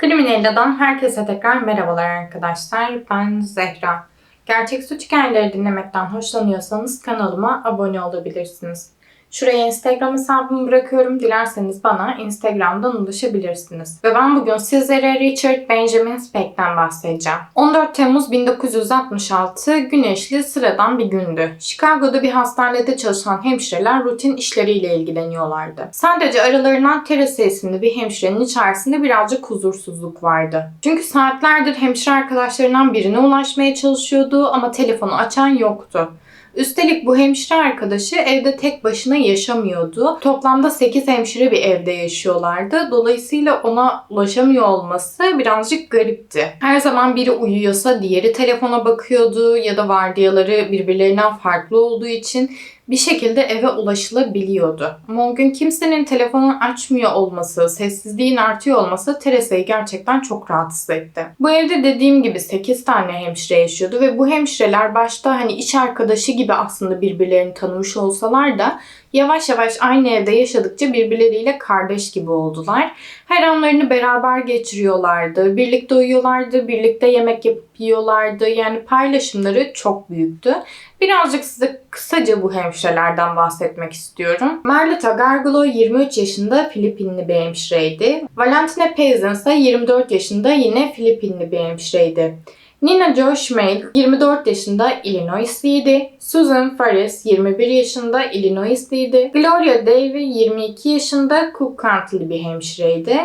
Kriminella'dan herkese tekrar merhabalar arkadaşlar. Ben Zehra. Gerçek suç hikayeleri dinlemekten hoşlanıyorsanız kanalıma abone olabilirsiniz. Şuraya Instagram hesabımı bırakıyorum. Dilerseniz bana Instagram'dan ulaşabilirsiniz. Ve ben bugün sizlere Richard Benjamin Speck'ten bahsedeceğim. 14 Temmuz 1966 güneşli sıradan bir gündü. Chicago'da bir hastanede çalışan hemşireler rutin işleriyle ilgileniyorlardı. Sadece aralarından Teresa isimli bir hemşirenin içerisinde birazcık huzursuzluk vardı. Çünkü saatlerdir hemşire arkadaşlarından birine ulaşmaya çalışıyordu ama telefonu açan yoktu. Üstelik bu hemşire arkadaşı evde tek başına yaşamıyordu. Toplamda 8 hemşire bir evde yaşıyorlardı. Dolayısıyla ona ulaşamıyor olması birazcık garipti. Her zaman biri uyuyorsa diğeri telefona bakıyordu ya da vardiyaları birbirlerinden farklı olduğu için bir şekilde eve ulaşılabiliyordu. Ama o gün kimsenin telefonunu açmıyor olması, sessizliğin artıyor olması Teresa'yı gerçekten çok rahatsız etti. Bu evde dediğim gibi 8 tane hemşire yaşıyordu ve bu hemşireler başta hani iş arkadaşı gibi aslında birbirlerini tanımış olsalar da yavaş yavaş aynı evde yaşadıkça birbirleriyle kardeş gibi oldular. Her anlarını beraber geçiriyorlardı. Birlikte uyuyorlardı, birlikte yemek yapıp yiyorlardı. Yani paylaşımları çok büyüktü. Birazcık size kısaca bu hemşirelerden bahsetmek istiyorum. Marlita Gargulo 23 yaşında Filipinli bir hemşireydi. Valentina Payson ise 24 yaşında yine Filipinli bir hemşireydi. Nina Jo Schmeil 24 yaşında Illinoisliydi. Susan Faris 21 yaşında Illinoisliydi. Gloria Davey 22 yaşında Cook County'li bir hemşireydi.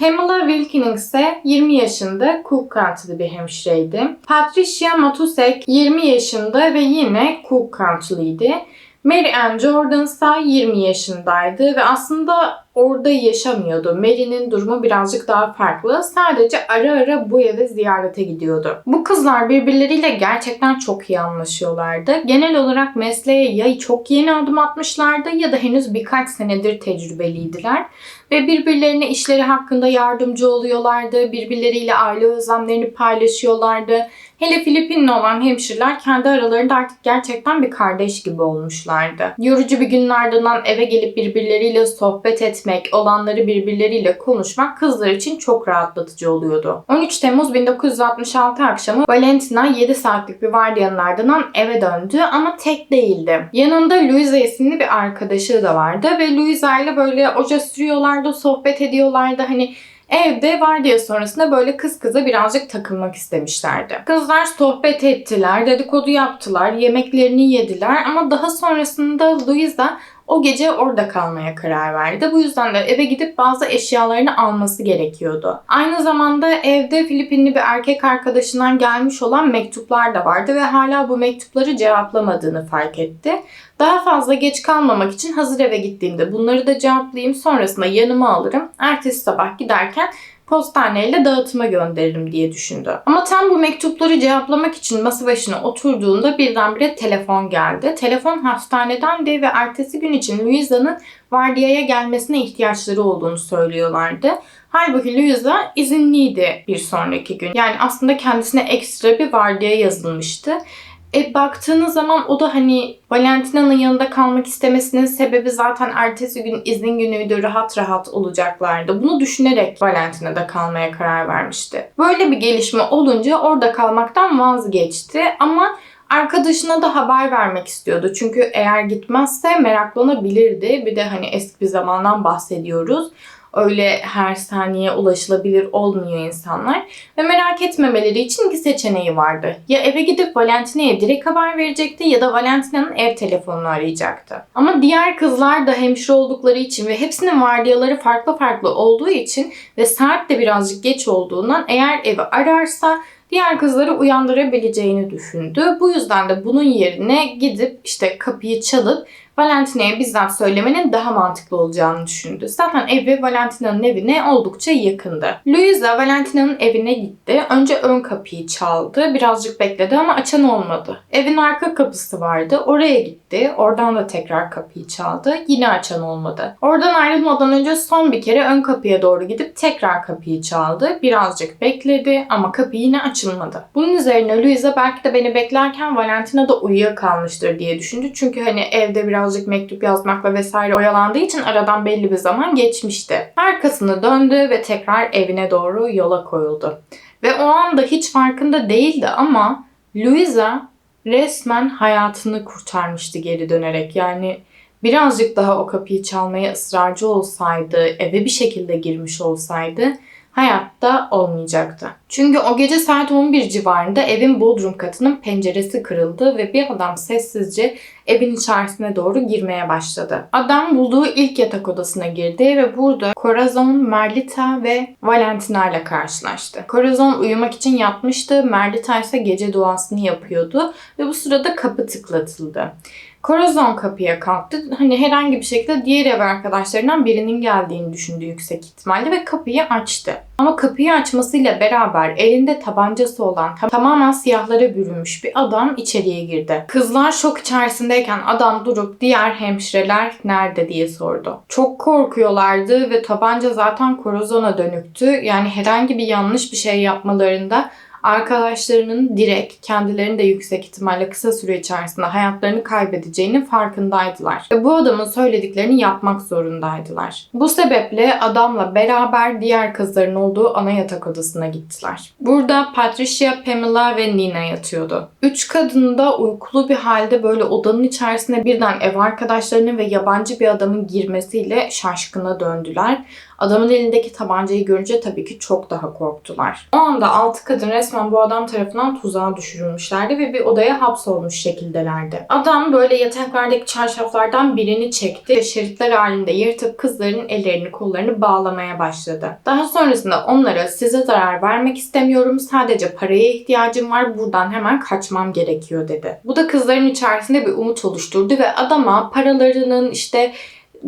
Pamela Wilkins ise 20 yaşında Cook County'li bir hemşireydi. Patricia Matusek 20 yaşında ve yine Cook County'liydi. Mary Ann Jordan ise 20 yaşındaydı ve aslında orada yaşamıyordu. Mary'nin durumu birazcık daha farklı. Sadece ara ara bu eve ziyarete gidiyordu. Bu kızlar birbirleriyle gerçekten çok iyi anlaşıyorlardı. Genel olarak mesleğe ya çok yeni adım atmışlardı ya da henüz birkaç senedir tecrübeliydiler. Ve birbirlerine işleri hakkında yardımcı oluyorlardı. Birbirleriyle aile özlemlerini paylaşıyorlardı. Hele Filipinli olan hemşireler kendi aralarında artık gerçekten bir kardeş gibi olmuşlardı. Yorucu bir günün ardından eve gelip birbirleriyle sohbet etmek, olanları birbirleriyle konuşmak kızlar için çok rahatlatıcı oluyordu. 13 Temmuz 1966 akşamı Valentina 7 saatlik bir vardiyanın ardından eve döndü ama tek değildi. Yanında Louisa isimli bir arkadaşı da vardı ve Louisa ile böyle oca sürüyorlardı, sohbet ediyorlardı. Hani Evde vardiya sonrasında böyle kız kıza birazcık takılmak istemişlerdi. Kızlar sohbet ettiler, dedikodu yaptılar, yemeklerini yediler ama daha sonrasında Louisa o gece orada kalmaya karar verdi. Bu yüzden de eve gidip bazı eşyalarını alması gerekiyordu. Aynı zamanda evde Filipinli bir erkek arkadaşından gelmiş olan mektuplar da vardı ve hala bu mektupları cevaplamadığını fark etti. Daha fazla geç kalmamak için hazır eve gittiğimde bunları da cevaplayayım sonrasında yanıma alırım. Ertesi sabah giderken postaneyle dağıtıma gönderirim diye düşündü. Ama tam bu mektupları cevaplamak için masa başına oturduğunda birdenbire telefon geldi. Telefon hastaneden de ve ertesi gün için Louisa'nın vardiyaya gelmesine ihtiyaçları olduğunu söylüyorlardı. Halbuki Louisa izinliydi bir sonraki gün. Yani aslında kendisine ekstra bir vardiya yazılmıştı. E baktığınız zaman o da hani Valentina'nın yanında kalmak istemesinin sebebi zaten ertesi gün izin günüydü. Rahat rahat olacaklardı. Bunu düşünerek Valentina'da kalmaya karar vermişti. Böyle bir gelişme olunca orada kalmaktan vazgeçti ama arkadaşına da haber vermek istiyordu. Çünkü eğer gitmezse meraklanabilirdi. Bir de hani eski bir zamandan bahsediyoruz öyle her saniye ulaşılabilir olmuyor insanlar. Ve merak etmemeleri için iki seçeneği vardı. Ya eve gidip Valentina'ya direkt haber verecekti ya da Valentina'nın ev telefonunu arayacaktı. Ama diğer kızlar da hemşire oldukları için ve hepsinin vardiyaları farklı farklı olduğu için ve saat de birazcık geç olduğundan eğer evi ararsa diğer kızları uyandırabileceğini düşündü. Bu yüzden de bunun yerine gidip işte kapıyı çalıp Valentina'ya bizzat söylemenin daha mantıklı olacağını düşündü. Zaten evi Valentina'nın evine oldukça yakındı. Louisa Valentina'nın evine gitti. Önce ön kapıyı çaldı. Birazcık bekledi ama açan olmadı. Evin arka kapısı vardı. Oraya gitti. Oradan da tekrar kapıyı çaldı. Yine açan olmadı. Oradan ayrılmadan önce son bir kere ön kapıya doğru gidip tekrar kapıyı çaldı. Birazcık bekledi ama kapı yine açılmadı. Bunun üzerine Louisa belki de beni beklerken Valentina da uyuyakalmıştır diye düşündü. Çünkü hani evde biraz birazcık mektup yazmakla vesaire oyalandığı için aradan belli bir zaman geçmişti. Arkasını döndü ve tekrar evine doğru yola koyuldu. Ve o anda hiç farkında değildi ama Louisa resmen hayatını kurtarmıştı geri dönerek. Yani birazcık daha o kapıyı çalmaya ısrarcı olsaydı, eve bir şekilde girmiş olsaydı hayatta olmayacaktı. Çünkü o gece saat 11 civarında evin bodrum katının penceresi kırıldı ve bir adam sessizce evin içerisine doğru girmeye başladı. Adam bulduğu ilk yatak odasına girdi ve burada Corazon, Merlita ve Valentina ile karşılaştı. Corazon uyumak için yatmıştı, Merlita ise gece duasını yapıyordu ve bu sırada kapı tıklatıldı. Corazon kapıya kalktı. Hani herhangi bir şekilde diğer ev arkadaşlarından birinin geldiğini düşündü yüksek ihtimalle ve kapıyı açtı. Ama kapıyı açmasıyla beraber elinde tabancası olan tam- tamamen siyahlara bürünmüş bir adam içeriye girdi. Kızlar şok içerisindeyken adam durup diğer hemşireler nerede diye sordu. Çok korkuyorlardı ve tabanca zaten Corazon'a dönüktü. Yani herhangi bir yanlış bir şey yapmalarında arkadaşlarının direkt kendilerini de yüksek ihtimalle kısa süre içerisinde hayatlarını kaybedeceğinin farkındaydılar. Ve bu adamın söylediklerini yapmak zorundaydılar. Bu sebeple adamla beraber diğer kızların olduğu ana yatak odasına gittiler. Burada Patricia, Pamela ve Nina yatıyordu. Üç kadın da uykulu bir halde böyle odanın içerisine birden ev arkadaşlarının ve yabancı bir adamın girmesiyle şaşkına döndüler. Adamın elindeki tabancayı görünce tabii ki çok daha korktular. O anda altı kadın resmen bu adam tarafından tuzağa düşürülmüşlerdi ve bir odaya hapsolmuş şekildelerdi. Adam böyle yataklardaki çarşaflardan birini çekti ve şeritler halinde yırtıp kızların ellerini kollarını bağlamaya başladı. Daha sonrasında onlara size zarar vermek istemiyorum sadece paraya ihtiyacım var buradan hemen kaçmam gerekiyor dedi. Bu da kızların içerisinde bir umut oluşturdu ve adama paralarının işte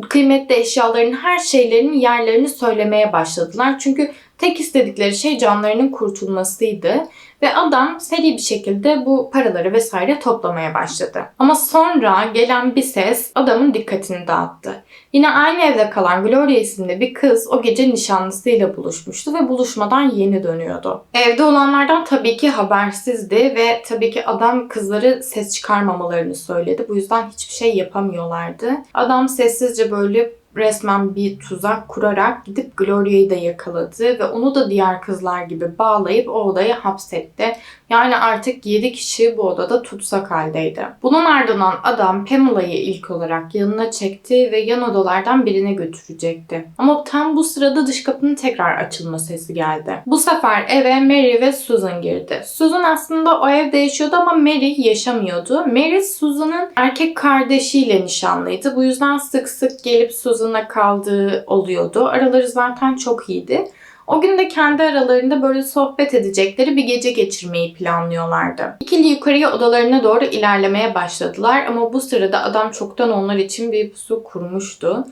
kıymetli eşyaların her şeylerinin yerlerini söylemeye başladılar. Çünkü tek istedikleri şey canlarının kurtulmasıydı. Ve adam seri bir şekilde bu paraları vesaire toplamaya başladı. Ama sonra gelen bir ses adamın dikkatini dağıttı. Yine aynı evde kalan Gloria isimli bir kız o gece nişanlısıyla buluşmuştu ve buluşmadan yeni dönüyordu. Evde olanlardan tabii ki habersizdi ve tabii ki adam kızları ses çıkarmamalarını söyledi. Bu yüzden hiçbir şey yapamıyorlardı. Adam sessizce böyle resmen bir tuzak kurarak gidip Gloria'yı da yakaladı ve onu da diğer kızlar gibi bağlayıp o odaya hapsetti. Yani artık 7 kişi bu odada tutsak haldeydi. Bunun ardından adam Pamela'yı ilk olarak yanına çekti ve yan odalardan birine götürecekti. Ama tam bu sırada dış kapının tekrar açılma sesi geldi. Bu sefer eve Mary ve Susan girdi. Susan aslında o evde yaşıyordu ama Mary yaşamıyordu. Mary Susan'ın erkek kardeşiyle nişanlıydı. Bu yüzden sık sık gelip Susan'la kaldığı oluyordu. Araları zaten çok iyiydi. O gün de kendi aralarında böyle sohbet edecekleri bir gece geçirmeyi planlıyorlardı. İkili yukarıya odalarına doğru ilerlemeye başladılar ama bu sırada adam çoktan onlar için bir pusu kurmuştu.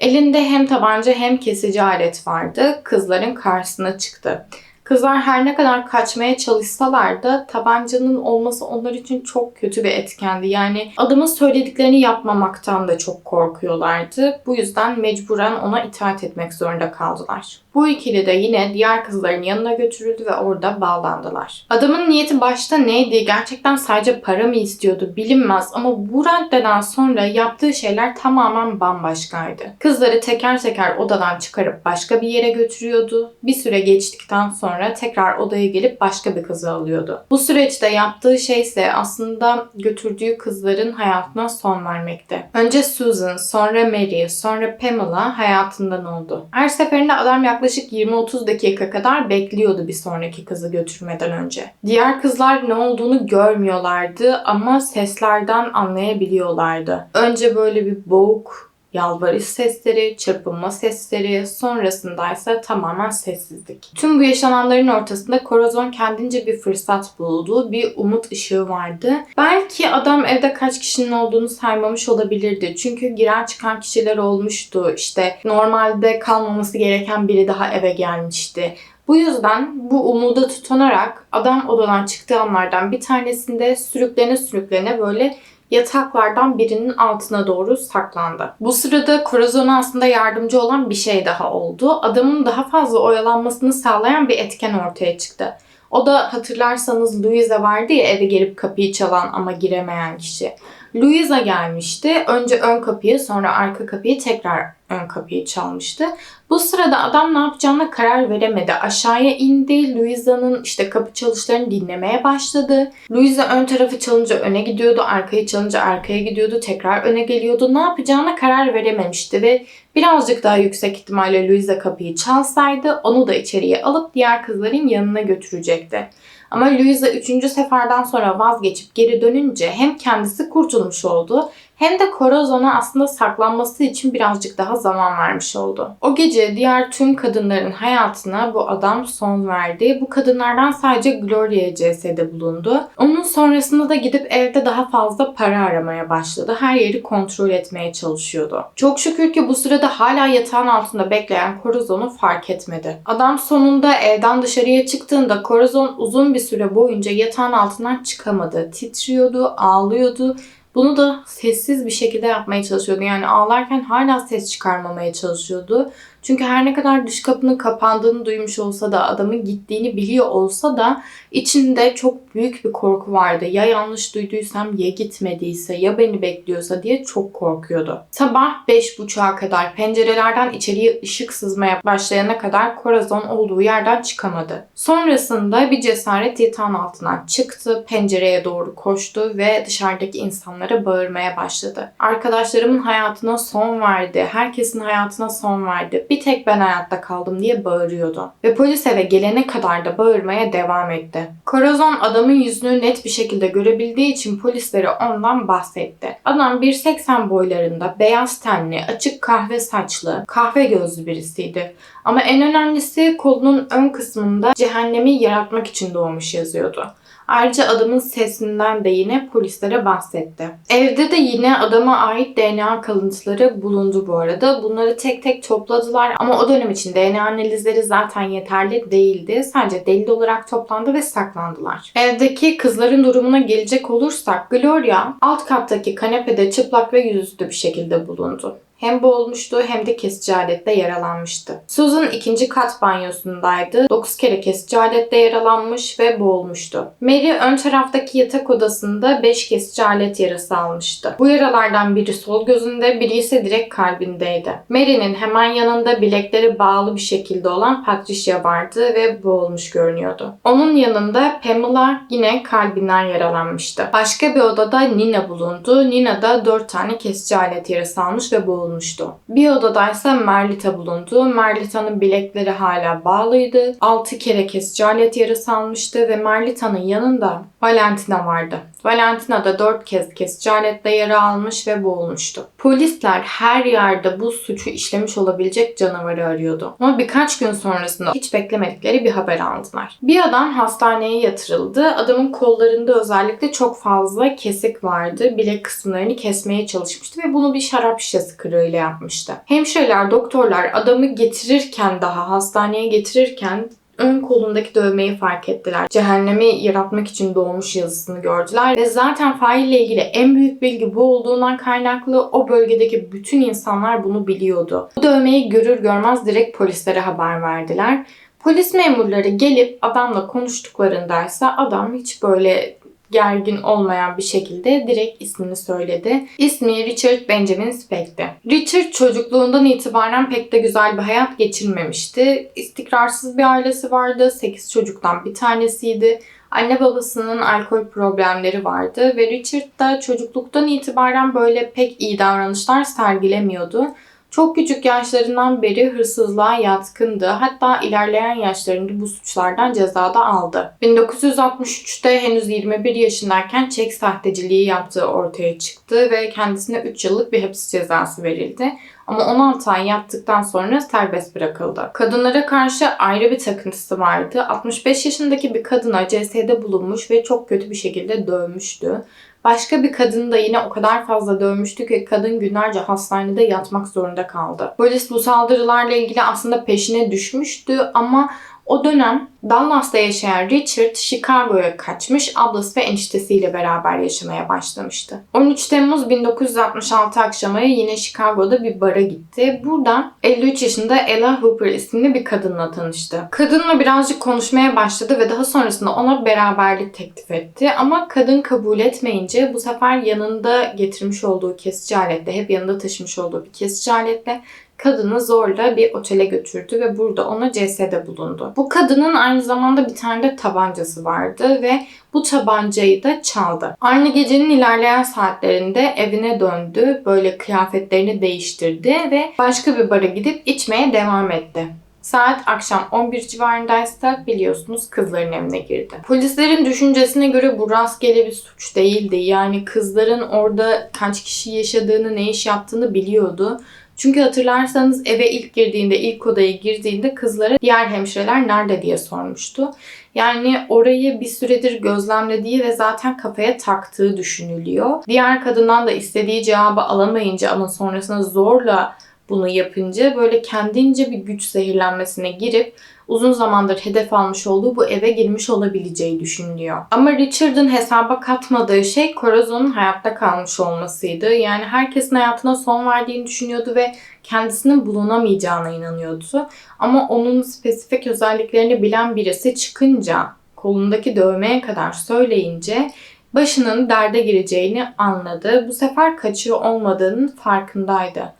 Elinde hem tabanca hem kesici alet vardı. Kızların karşısına çıktı. Kızlar her ne kadar kaçmaya çalışsalar da tabancanın olması onlar için çok kötü bir etkendi. Yani adamın söylediklerini yapmamaktan da çok korkuyorlardı. Bu yüzden mecburen ona itaat etmek zorunda kaldılar. Bu ikili de yine diğer kızların yanına götürüldü ve orada bağlandılar. Adamın niyeti başta neydi? Gerçekten sadece para mı istiyordu bilinmez ama bu raddeden sonra yaptığı şeyler tamamen bambaşkaydı. Kızları teker teker odadan çıkarıp başka bir yere götürüyordu. Bir süre geçtikten sonra tekrar odaya gelip başka bir kızı alıyordu. Bu süreçte yaptığı şey ise aslında götürdüğü kızların hayatına son vermekti. Önce Susan, sonra Mary, sonra Pamela hayatından oldu. Her seferinde adam yaklaşık 20-30 dakika kadar bekliyordu bir sonraki kızı götürmeden önce. Diğer kızlar ne olduğunu görmüyorlardı ama seslerden anlayabiliyorlardı. Önce böyle bir boğuk yalvarış sesleri, çırpınma sesleri, sonrasında ise tamamen sessizlik. Tüm bu yaşananların ortasında Corazon kendince bir fırsat buldu, bir umut ışığı vardı. Belki adam evde kaç kişinin olduğunu saymamış olabilirdi. Çünkü giren çıkan kişiler olmuştu. İşte normalde kalmaması gereken biri daha eve gelmişti. Bu yüzden bu umuda tutunarak adam odadan çıktığı anlardan bir tanesinde sürüklene sürüklene böyle yataklardan birinin altına doğru saklandı. Bu sırada Corazon'a aslında yardımcı olan bir şey daha oldu. Adamın daha fazla oyalanmasını sağlayan bir etken ortaya çıktı. O da hatırlarsanız Louise vardı ya eve gelip kapıyı çalan ama giremeyen kişi. Louisa gelmişti. Önce ön kapıyı sonra arka kapıyı tekrar ön kapıyı çalmıştı. Bu sırada adam ne yapacağına karar veremedi. Aşağıya indi. Louisa'nın işte kapı çalışlarını dinlemeye başladı. Louisa ön tarafı çalınca öne gidiyordu. Arkayı çalınca arkaya gidiyordu. Tekrar öne geliyordu. Ne yapacağına karar verememişti ve birazcık daha yüksek ihtimalle Louisa kapıyı çalsaydı onu da içeriye alıp diğer kızların yanına götürecekti. Ama Louisa üçüncü seferden sonra vazgeçip geri dönünce hem kendisi kurtulmuş oldu hem de Corazon'a aslında saklanması için birazcık daha zaman vermiş oldu. O gece diğer tüm kadınların hayatına bu adam son verdi. Bu kadınlardan sadece Gloria CS'de bulundu. Onun sonrasında da gidip evde daha fazla para aramaya başladı. Her yeri kontrol etmeye çalışıyordu. Çok şükür ki bu sırada hala yatağın altında bekleyen Corazon'u fark etmedi. Adam sonunda evden dışarıya çıktığında Corazon uzun bir süre boyunca yatağın altından çıkamadı. Titriyordu, ağlıyordu bunu da sessiz bir şekilde yapmaya çalışıyordu. Yani ağlarken hala ses çıkarmamaya çalışıyordu. Çünkü her ne kadar dış kapının kapandığını duymuş olsa da adamın gittiğini biliyor olsa da içinde çok büyük bir korku vardı. Ya yanlış duyduysam ya gitmediyse ya beni bekliyorsa diye çok korkuyordu. Sabah 5.30'a kadar pencerelerden içeriye ışık sızmaya başlayana kadar Corazon olduğu yerden çıkamadı. Sonrasında bir cesaret yatağın altından çıktı, pencereye doğru koştu ve dışarıdaki insanlara bağırmaya başladı. Arkadaşlarımın hayatına son verdi, herkesin hayatına son verdi bir tek ben hayatta kaldım diye bağırıyordu. Ve polis eve gelene kadar da bağırmaya devam etti. Corazon adamın yüzünü net bir şekilde görebildiği için polislere ondan bahsetti. Adam 1.80 boylarında, beyaz tenli, açık kahve saçlı, kahve gözlü birisiydi. Ama en önemlisi kolunun ön kısmında cehennemi yaratmak için doğmuş yazıyordu. Ayrıca adamın sesinden de yine polislere bahsetti. Evde de yine adama ait DNA kalıntıları bulundu bu arada. Bunları tek tek topladılar ama o dönem için DNA analizleri zaten yeterli değildi. Sadece delil olarak toplandı ve saklandılar. Evdeki kızların durumuna gelecek olursak Gloria alt kattaki kanepede çıplak ve yüzüstü bir şekilde bulundu. Hem boğulmuştu hem de kesici aletle yaralanmıştı. Susan ikinci kat banyosundaydı. 9 kere kesici aletle yaralanmış ve boğulmuştu. Mary ön taraftaki yatak odasında 5 kesici alet yarası almıştı. Bu yaralardan biri sol gözünde, biri ise direkt kalbindeydi. Mary'nin hemen yanında bilekleri bağlı bir şekilde olan Patricia vardı ve boğulmuş görünüyordu. Onun yanında Pamela yine kalbinden yaralanmıştı. Başka bir odada Nina bulundu. Nina da 4 tane kesici alet yarası almış ve boğulmuştu bulunmuştu. Bir odadaysa Merlita bulundu. Merlita'nın bilekleri hala bağlıydı. 6 kere kesici alet yarası almıştı ve Merlita'nın yanında Valentina vardı. Valentina da 4 kez kesici aletle yara almış ve boğulmuştu. Polisler her yerde bu suçu işlemiş olabilecek canavarı arıyordu. Ama birkaç gün sonrasında hiç beklemedikleri bir haber aldılar. Bir adam hastaneye yatırıldı. Adamın kollarında özellikle çok fazla kesik vardı. Bilek kısımlarını kesmeye çalışmıştı ve bunu bir şarap şişesi kırığıyla yapmıştı. Hemşireler, doktorlar adamı getirirken daha hastaneye getirirken ön kolundaki dövmeyi fark ettiler. Cehennemi yaratmak için doğmuş yazısını gördüler ve zaten faille ilgili en büyük bilgi bu olduğundan kaynaklı o bölgedeki bütün insanlar bunu biliyordu. Bu dövmeyi görür görmez direkt polislere haber verdiler. Polis memurları gelip adamla konuştuklarındaysa adam hiç böyle gergin olmayan bir şekilde direkt ismini söyledi. İsmi Richard Benjamin Speck'ti. Richard çocukluğundan itibaren pek de güzel bir hayat geçirmemişti. İstikrarsız bir ailesi vardı. 8 çocuktan bir tanesiydi. Anne babasının alkol problemleri vardı ve Richard da çocukluktan itibaren böyle pek iyi davranışlar sergilemiyordu. Çok küçük yaşlarından beri hırsızlığa yatkındı. Hatta ilerleyen yaşlarında bu suçlardan ceza da aldı. 1963'te henüz 21 yaşındayken çek sahteciliği yaptığı ortaya çıktı ve kendisine 3 yıllık bir hapis cezası verildi. Ama 16 ay yattıktan sonra serbest bırakıldı. Kadınlara karşı ayrı bir takıntısı vardı. 65 yaşındaki bir kadına CS'de bulunmuş ve çok kötü bir şekilde dövmüştü. Başka bir kadını da yine o kadar fazla dövmüştü ki kadın günlerce hastanede yatmak zorunda kaldı. Polis bu saldırılarla ilgili aslında peşine düşmüştü ama o dönem Dallas'ta yaşayan Richard, Chicago'ya kaçmış, ablası ve eniştesiyle beraber yaşamaya başlamıştı. 13 Temmuz 1966 akşamı yine Chicago'da bir bara gitti. Burada 53 yaşında Ella Hooper isimli bir kadınla tanıştı. Kadınla birazcık konuşmaya başladı ve daha sonrasında ona beraberlik teklif etti. Ama kadın kabul etmeyince bu sefer yanında getirmiş olduğu kesici aletle, hep yanında taşımış olduğu bir kesici aletle kadını zorla bir otele götürdü ve burada ona CS'de bulundu. Bu kadının aynı zamanda bir tane de tabancası vardı ve bu tabancayı da çaldı. Aynı gecenin ilerleyen saatlerinde evine döndü, böyle kıyafetlerini değiştirdi ve başka bir bara gidip içmeye devam etti. Saat akşam 11 civarındaysa biliyorsunuz kızların evine girdi. Polislerin düşüncesine göre bu rastgele bir suç değildi. Yani kızların orada kaç kişi yaşadığını, ne iş yaptığını biliyordu. Çünkü hatırlarsanız eve ilk girdiğinde, ilk odaya girdiğinde kızlara diğer hemşireler nerede diye sormuştu. Yani orayı bir süredir gözlemlediği ve zaten kafaya taktığı düşünülüyor. Diğer kadından da istediği cevabı alamayınca ama sonrasında zorla bunu yapınca böyle kendince bir güç zehirlenmesine girip uzun zamandır hedef almış olduğu bu eve girmiş olabileceği düşünülüyor. Ama Richard'ın hesaba katmadığı şey Corazon'un hayatta kalmış olmasıydı. Yani herkesin hayatına son verdiğini düşünüyordu ve kendisinin bulunamayacağına inanıyordu. Ama onun spesifik özelliklerini bilen birisi çıkınca kolundaki dövmeye kadar söyleyince başının derde gireceğini anladı. Bu sefer kaçıyor olmadığının farkındaydı.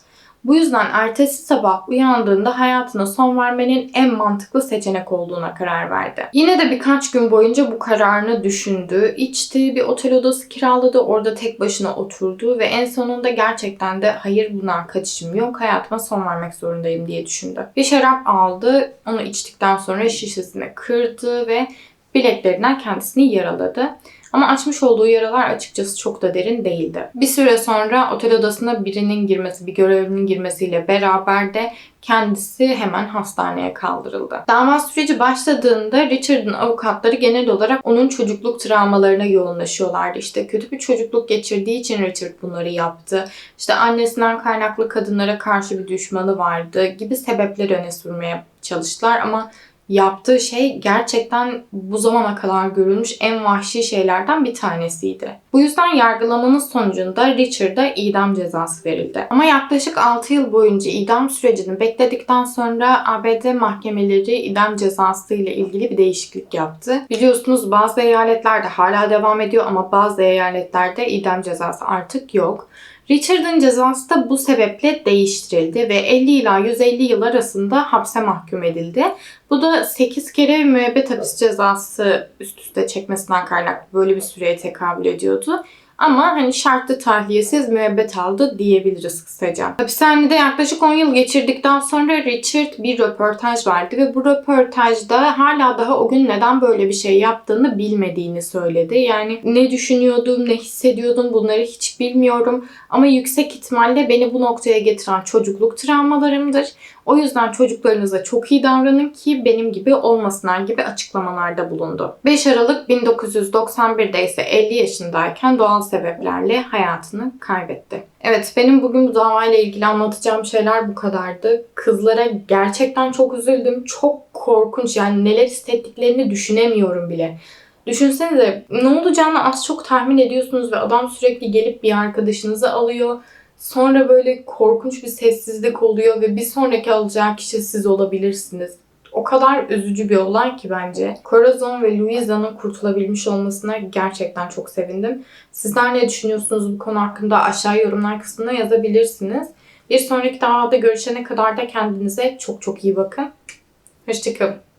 Bu yüzden ertesi sabah uyandığında hayatına son vermenin en mantıklı seçenek olduğuna karar verdi. Yine de birkaç gün boyunca bu kararını düşündü, içti, bir otel odası kiraladı, orada tek başına oturdu ve en sonunda gerçekten de hayır bundan kaçışım yok, hayatıma son vermek zorundayım diye düşündü. Bir şarap aldı, onu içtikten sonra şişesini kırdı ve bileklerinden kendisini yaraladı. Ama açmış olduğu yaralar açıkçası çok da derin değildi. Bir süre sonra otel odasına birinin girmesi, bir görevlinin girmesiyle beraber de kendisi hemen hastaneye kaldırıldı. Dava süreci başladığında Richard'ın avukatları genel olarak onun çocukluk travmalarına yoğunlaşıyorlardı. İşte kötü bir çocukluk geçirdiği için Richard bunları yaptı. İşte annesinden kaynaklı kadınlara karşı bir düşmanı vardı gibi sebepleri öne sürmeye çalıştılar ama yaptığı şey gerçekten bu zamana kadar görülmüş en vahşi şeylerden bir tanesiydi. Bu yüzden yargılamanın sonucunda Richard'a idam cezası verildi. Ama yaklaşık 6 yıl boyunca idam sürecini bekledikten sonra ABD mahkemeleri idam cezası ile ilgili bir değişiklik yaptı. Biliyorsunuz bazı eyaletlerde hala devam ediyor ama bazı eyaletlerde idam cezası artık yok. Richard'ın cezası da bu sebeple değiştirildi ve 50 ila 150 yıl arasında hapse mahkum edildi. Bu da 8 kere müebbet hapis cezası üst üste çekmesinden kaynaklı böyle bir süreye tekabül ediyordu. Ama hani şartlı tahliyesiz müebbet aldı diyebiliriz kısaca. Hapishanede yaklaşık 10 yıl geçirdikten sonra Richard bir röportaj verdi ve bu röportajda hala daha o gün neden böyle bir şey yaptığını bilmediğini söyledi. Yani ne düşünüyordum, ne hissediyordum bunları hiç bilmiyorum. Ama yüksek ihtimalle beni bu noktaya getiren çocukluk travmalarımdır. O yüzden çocuklarınıza çok iyi davranın ki benim gibi olmasınlar gibi açıklamalarda bulundu. 5 Aralık 1991'de ise 50 yaşındayken doğal sebeplerle hayatını kaybetti. Evet benim bugün bu davayla ilgili anlatacağım şeyler bu kadardı. Kızlara gerçekten çok üzüldüm. Çok korkunç yani neler hissettiklerini düşünemiyorum bile. Düşünsenize ne olacağını az çok tahmin ediyorsunuz ve adam sürekli gelip bir arkadaşınızı alıyor Sonra böyle korkunç bir sessizlik oluyor ve bir sonraki alacağı kişi siz olabilirsiniz. O kadar üzücü bir olay ki bence. Corazon ve Louisa'nın kurtulabilmiş olmasına gerçekten çok sevindim. Sizler ne düşünüyorsunuz bu konu hakkında aşağı yorumlar kısmına yazabilirsiniz. Bir sonraki davada görüşene kadar da kendinize çok çok iyi bakın. Hoşçakalın.